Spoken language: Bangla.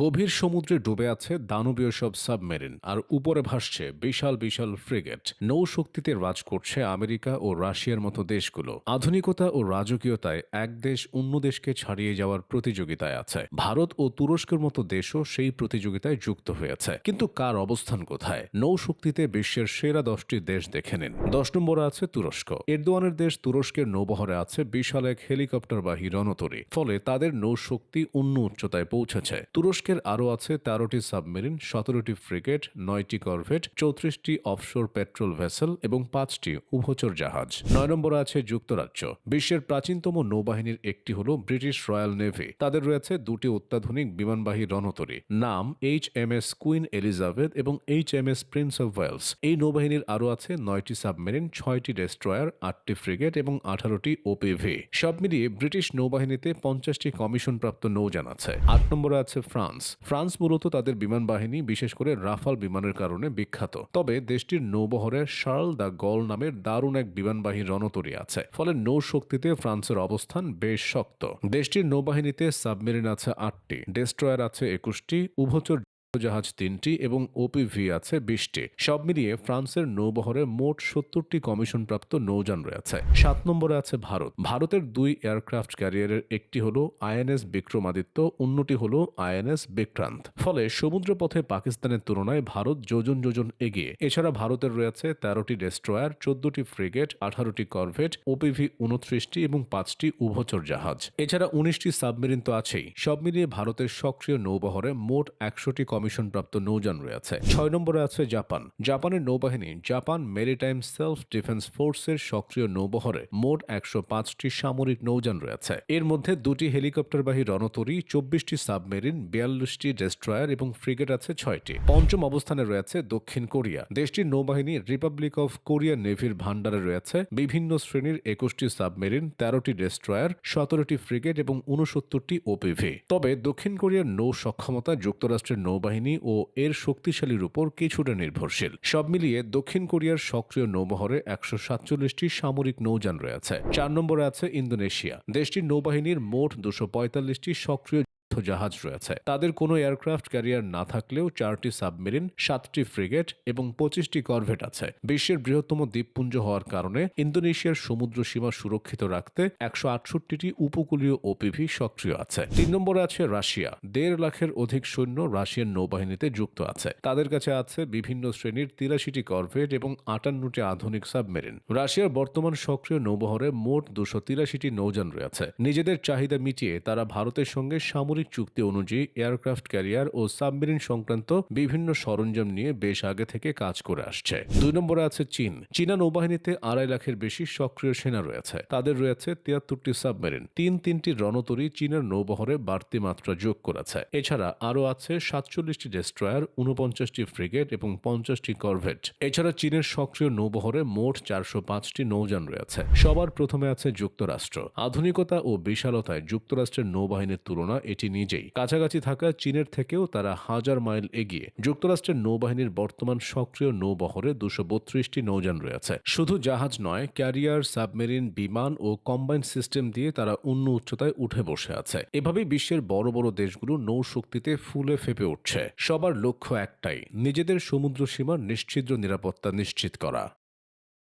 গভীর সমুদ্রে ডুবে আছে দানবীয় সব সাবমেরিন, আর উপরে ভাসছে বিশাল বিশাল ফ্রিগেট। নৌশক্তিতে রাজ করছে আমেরিকা ও রাশিয়ার মতো দেশগুলো। আধুনিকতা ও রাজকীয়তায় এক দেশ অন্য দেশকে ছাড়িয়ে যাওয়ার প্রতিযোগিতায় আছে। ভারত ও তুরস্কের মতো দেশও সেই প্রতিযোগিতায় যুক্ত হয়েছে। কিন্তু কার অবস্থান কোথায়? নৌশক্তিতে বিশ্বের সেরা দশটি দেশ দেখে নিন। দশ নম্বরে আছে তুরস্ক। এরদোয়ানের দেশ তুরস্কের নৌবহরে আছে বিশাল এক হেলিকপ্টারবাহী রণতরী। ফলে তাদের নৌশক্তি অন্য উচ্চতায় পৌঁছেছে। তুরস্কের আরও আছে তেরোটি সাবমেরিন, সতেরোটি ফ্রিগেট, নয়টি করভেট, চৌত্রিশটি অফশোর পেট্রোল ভেসেল এবং পাঁচটি উভচর জাহাজ। নয় নম্বরে আছে যুক্তরাজ্য। বিশ্বের প্রাচীনতম নৌবাহিনীর একটি হল ব্রিটিশ রয়্যাল নেভি। তাদের রয়েছে দুটি অত্যাধুনিক বিমানবাহী রণতরী। নাম H M S Queen Elizabeth এবং H M S Prince of Wales. এই নৌবাহিনীর আরও আছে নয়টি সাবমেরিন, ছয়টি ডেস্ট্রয়ার, আটটি ফ্রিগেট এবং আঠারোটি ওপিভি। সব মিলিয়ে ব্রিটিশ নৌবাহিনীতে পঞ্চাশটি কমিশনপ্রাপ্ত নৌযান আছে। আট নম্বরে আছে ফ্রান্স। ফ্রান্স। ফ্রান্স মূলত তাদের বিমান বাহিনী, বিশেষ করে রাফাল বিমানের কারণে বিখ্যাত। তবে দেশটির নৌবহরে শার্ল দ্য গল নামের দারুণ এক বিমানবাহী রণতরী আছে। ফলে নৌশক্তিতে ফ্রান্সের অবস্থান বেশ শক্ত। দেশটির নৌবাহিনীতে সাবমেরিন আছে আটটি, ডেস্ট্রয়ার আছে একুশটি, উভচর জাহাজ তিনটি এবং ওপিভি আছে বিশটি। সব মিলিয়ে ফ্রান্সের নৌবহরে মোট সত্তরটি কমিশনপ্রাপ্ত নৌযান রয়েছে। সাত নম্বরে আছে ভারত। ভারতের দুই এয়ারক্রাফট ক্যারিয়ারের একটি হল আইএনএস বিক্রমাদিত্য, অন্যটি হল আইএনএস বিক্রান্ত। ফলে সমুদ্রপথে পাকিস্তানের তুলনায় ভারত যোজন যোজন এগিয়ে। এছাড়া ভারতের রয়েছে তেরোটি ডেস্ট্রয়ার, চোদ্দটি ফ্রিগেট, আঠারোটি করভেট ওপিভি উনত্রিশটি এবং পাঁচটি উভচর জাহাজ। এছাড়া উনিশটি সাবমেরিন তো আছেই। সব মিলিয়ে ভারতের সক্রিয় নৌবহরে মোট একশোটি কমিশনপ্রাপ্ত নৌযান রয়েছে। ছয় নম্বরে আছে জাপান। জাপানের নৌবাহিনী জাপান মেরিটাইম সেলফ ডিফেন্স ফোর্সের সক্রিয় নৌবহরে মোট একশো পাঁচটি সামরিক নৌযান রয়েছে। এর মধ্যে দুটি হেলিকপ্টারবাহী রণতরী, চব্বিশটি সাবমেরিন, বিয়াল্লিশটি ডেস্ট্রয়ার এবং ফ্রিগেট আছে ছয়টি। পঞ্চম অবস্থানে রয়েছে দক্ষিণ কোরিয়া। দেশটির নৌবাহিনী রিপাবলিক অফ কোরিয়া নেভির ভান্ডারে রয়েছে। বিভিন্ন শ্রেণির একুশটি সাবমেরিন, তেরোটি ডেস্ট্রয়ার, সতেরোটি ফ্রিগেট এবং উনসত্তরটি ওপিভি। তবে দক্ষিণ কোরিয়ার নৌ সক্ষমতা যুক্তরাষ্ট্রের নৌবাহিনী ও এর শক্তিশালীর উপর কিছুটা নির্ভরশীল। সব মিলিয়ে দক্ষিণ কোরিয়ার সক্রিয় নৌবহরে একশো সাতচল্লিশটি সামরিক নৌযান রয়েছে। চার নম্বরে আছে ইন্দোনেশিয়া। দেশটির নৌবাহিনীর মোট দুশো পঁয়তাল্লিশটি সক্রিয় যুদ্ধ জাহাজ রয়েছে। তাদের কোনো এয়ারক্রাফট ক্যারিয়ার না থাকলেও চারটি সাবমেরিন, সাতটি ফ্রিগেট এবং পঁচিশটি করভেট আছে। বিশ্বের বৃহত্তম দ্বীপপুঞ্জ হওয়ার কারণে ইন্দোনেশিয়ার সমুদ্র সীমা সুরক্ষিত রাখতে একশো আটষট্টিটি উপকূলীয় ওপিভি সক্রিয় আছে। তিন নম্বরে আছে রাশিয়া। দেড় লাখের অধিক সৈন্য রাশিয়ান নৌবাহিনীতে যুক্ত আছে। তাদের কাছে আছে বিভিন্ন শ্রেণির তিরাশিটি করভেট এবং আটান্নটি আধুনিক সাবমেরিন। রাশিয়ার বর্তমান সক্রিয় নৌবহরে মোট দুশো তিরাশিটি নৌযান রয়েছে। নিজেদের চাহিদা মিটিয়ে তারা ভারতের সঙ্গে সামরিক চুক্তি অনুযায়ী এয়ারক্রাফট ক্যারিয়ার ও সাবমেরিন সংক্রান্ত বিভিন্ন সরঞ্জাম নিয়ে বেশ আগে থেকে কাজ করে আসছে। দুই নম্বরে আছে চীন। চীনা নৌবাহিনীতে আড়াই লাখের বেশি সক্রিয় সেনা রয়েছে। তাদের রয়েছে তিয়াত্তরটি সাবমেরিন। তিন তিনটি রণতরী চীনের নৌবহরে বাড়তি মাত্রা যোগ করেছে। এছাড়া আরও আছে সাতচল্লিশটি ডেস্ট্রয়ার উনপঞ্চাশটি ফ্রিগেট এবং পঞ্চাশটি করভেট। এছাড়া চীনের সক্রিয় নৌবহরে মোট চারশো পাঁচটি নৌযান রয়েছে। সবার প্রথমে আছে যুক্তরাষ্ট্র। আধুনিকতা ও বিশালতায় যুক্তরাষ্ট্রের নৌবাহিনীর তুলনা এটি নিজেই। কাছাকাছি থাকা চীনের থেকেও তারা হাজার মাইল এগিয়ে যুক্তরাষ্ট্রের নৌবাহিনীর বর্তমান সক্রিয় নৌবহরে দুশো বত্রিশটি নৌযান রয়েছে। শুধু জাহাজ নয়, ক্যারিয়ার, সাবমেরিন, বিমান ও কম্বাইন্ড সিস্টেম দিয়ে তারা অন্য উচ্চতায় উঠে বসে আছে। এভাবেই বিশ্বের বড় বড় দেশগুলো নৌশক্তিতে ফুলে ফেপে উঠছে। সবার লক্ষ্য একটাই, নিজেদের সমুদ্র সীমার নিশ্চিদ্র নিরাপত্তা নিশ্চিত করা।